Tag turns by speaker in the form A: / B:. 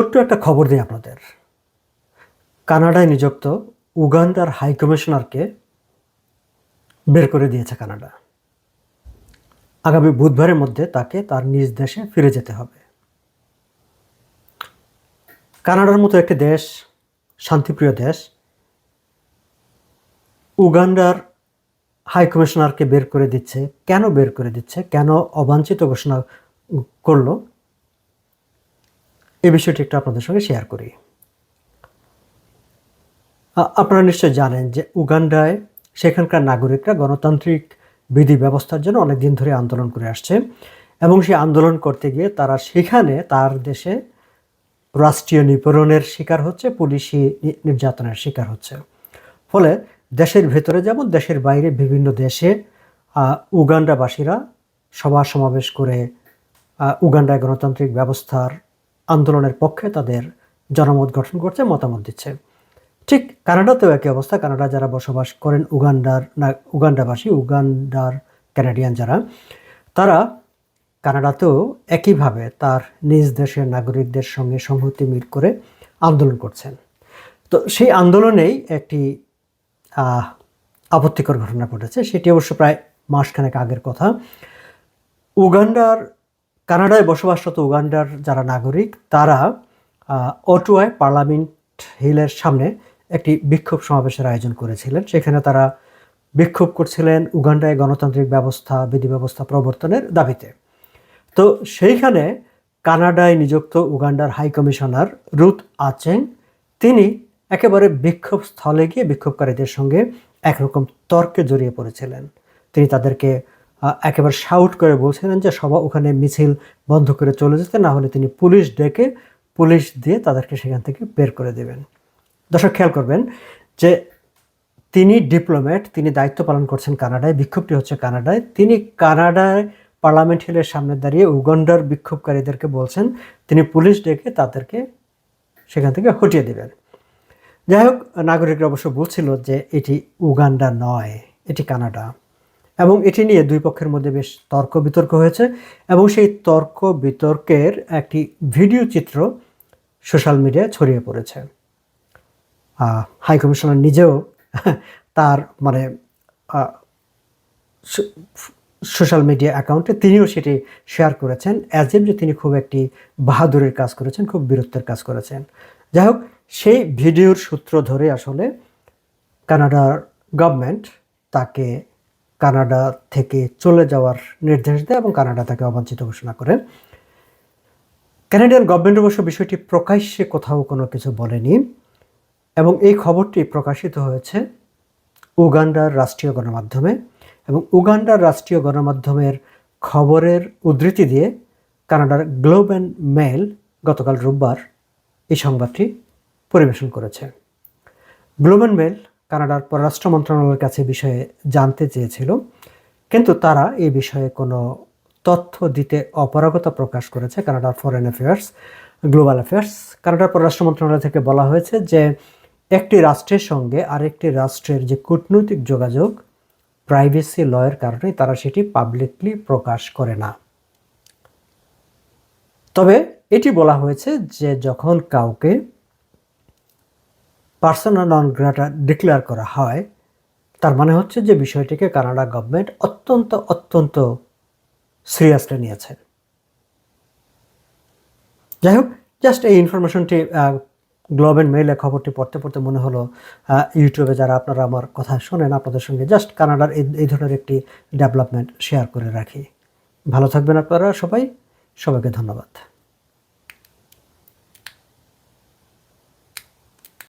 A: ছোট্ট একটা খবর দিই আপনাদের। কানাডায় নিযুক্ত উগান্ডার হাই কমিশনারকে বের করে দিয়েছে কানাডা। আগামী বুধবারের মধ্যে তাকে তার নিজ দেশে ফিরে যেতে হবে। কানাডার মতো একটি দেশ, শান্তিপ্রিয় দেশ, উগান্ডার হাই কমিশনারকে বের করে দিচ্ছে, কেন বের করে দিচ্ছে, কেন অবাঞ্ছিত ঘোষণা করল এই বিষয়টি একটু আপনাদের সঙ্গে শেয়ার করি। আপনারা নিশ্চয় জানেন যে উগান্ডায় সেখানকার নাগরিকরা গণতান্ত্রিক বিধি ব্যবস্থার জন্য অনেক দিন ধরে আন্দোলন করে আসছে এবং সেই আন্দোলন করতে গিয়ে তারা সেখানে তার দেশে রাষ্ট্রীয় নিপীড়নের শিকার হচ্ছে, পুলিশি নির্যাতনের শিকার হচ্ছে। ফলে দেশের ভেতরে যেমন দেশের বাইরে বিভিন্ন দেশে উগান্ডাবাসীরা সভা সমাবেশ করে উগান্ডায় গণতান্ত্রিক ব্যবস্থার আন্দোলনের পক্ষে তাদের জনমত গঠন করছে, মতামত দিচ্ছে। ঠিক কানাডাতেও একই অবস্থা। কানাডা যারা বসবাস করেন, উগান্ডার না, উগান্ডাবাসী, উগান্ডার ক্যানাডিয়ান যারা, তারা কানাডাতেও একইভাবে তার নিজ দেশের নাগরিকদের সঙ্গে সংহতি মিল করে আন্দোলন করছেন। তো সেই আন্দোলনেই একটি আপত্তিকর ঘটনা ঘটেছে। সেটি অবশ্য প্রায় মাসখানেক আগের কথা। উগান্ডার কানাডায় বসবাসরত উগান্ডার যারা নাগরিক, তারা অটোয়ায় পার্লামেন্ট হিলের সামনে একটি বিক্ষোভ সমাবেশের আয়োজন করেছিলেন। সেখানে তারা বিক্ষোভ করছিলেন উগান্ডায় গণতান্ত্রিক ব্যবস্থা, বিধি ব্যবস্থা প্রবর্তনের দাবিতে। তো সেইখানে কানাডায় নিযুক্ত উগান্ডার হাই কমিশনার রুথ আচেং, তিনি একেবারে বিক্ষোভ স্থলে গিয়ে বিক্ষোভকারীদের সঙ্গে একরকম তর্কে জড়িয়ে পড়েছিলেন। তিনি তাদেরকে একেবারে শাউট করে বলছিলেন যে সভা ওখানে মিছিল বন্ধ করে চলে যেতে, না হলে তিনি পুলিশ ডেকে পুলিশ দিয়ে তাদেরকে সেখান থেকে বের করে দেবেন। দর্শক, খেয়াল করবেন যে তিনি ডিপ্লোম্যাট তিনি দায়িত্ব পালন করছেন কানাডায়, বিক্ষোভটি হচ্ছে কানাডায়। তিনি কানাডায় পার্লামেন্ট হিলের সামনে দাঁড়িয়ে উগান্ডার বিক্ষোভকারীদেরকে বলছেন, তিনি পুলিশ ডেকে তাদেরকে সেখান থেকে হটিয়ে দেবেন। যাই হোক, নাগরিকরা অবশ্য বলছিল যে এটি উগান্ডা নয়, এটি কানাডা। এবং এটি নিয়ে দুই পক্ষের মধ্যে বেশ তর্ক বিতর্ক হয়েছে এবং সেই তর্ক বিতর্কের একটি ভিডিও চিত্র সোশ্যাল মিডিয়ায় ছড়িয়ে পড়েছে। হাই কমিশনার নিজেও তার মানে সোশ্যাল মিডিয়া অ্যাকাউন্টে তিনিও সেটি শেয়ার করেছেন অ্যাজ এম যে তিনি খুব একটি বাহাদুরের কাজ করেছেন, খুব বীরত্বের কাজ করেছেন। যাই হোক, সেই ভিডিওর সূত্র ধরে আসলে কানাডার গভর্নমেন্ট তাকে কানাডা থেকে চলে যাওয়ার নির্দেশ দেয় এবং কানাডা তাকে অবাঞ্ছিত ঘোষণা করে কানাডিয়ান গভর্নমেন্ট অবশ্য বিষয়টি প্রকাশ্যে কোথাও কোনো কিছু বলেনি এবং এই খবরটি প্রকাশিত হয়েছে উগান্ডার রাষ্ট্রীয় গণমাধ্যমে এবং উগান্ডার রাষ্ট্রীয় গণমাধ্যমের খবরের উদ্ধৃতি দিয়ে কানাডার গ্লোব অ্যান্ড মেল গতকাল রোববার এই সংবাদটি পরিবেশন করেছে। গ্লোব অ্যান্ড মেল কানাডার পররাষ্ট্র মন্ত্রণালয়ের কাছে বিষয়ে জানতে চেয়েছিল। কিন্তু তারা এই বিষয়ে কোনো তথ্য দিতে অপারগতা প্রকাশ করেছে কানাডার ফরেন অ্যাফেয়ার্স গ্লোবাল অ্যাফেয়ার্স কানাডার পররাষ্ট্র মন্ত্রণালয় থেকে বলা হয়েছে যে একটি রাষ্ট্রের সঙ্গে আরেকটি রাষ্ট্রের যে কূটনৈতিক যোগাযোগ প্রাইভেসি লয়ের কারণে তারা সেটি পাবলিকলি প্রকাশ করে না। তবে এটি বলা হয়েছে যে যখন কাউকে পার্সোনাল নন গ্রাটা ডিক্লেয়ার করা হয়, তার মানে হচ্ছে যে বিষয়টিকে কানাডা গভর্নমেন্ট অত্যন্ত অত্যন্ত সিরিয়াসলি নিয়েছে। যাই হোক জাস্ট এই ইনফরমেশনটি গ্লোব অ্যান্ড মেইলে খবরটি পড়তে পড়তে মনে হলো ইউটিউবে যারা আপনারা আমার কথা শোনেন, আপনাদের সঙ্গে জাস্ট কানাডার এই ধরনের একটি ডেভেলপমেন্ট শেয়ার করে রাখি। ভালো থাকবেন আপনারা সবাই, সবাইকে ধন্যবাদ।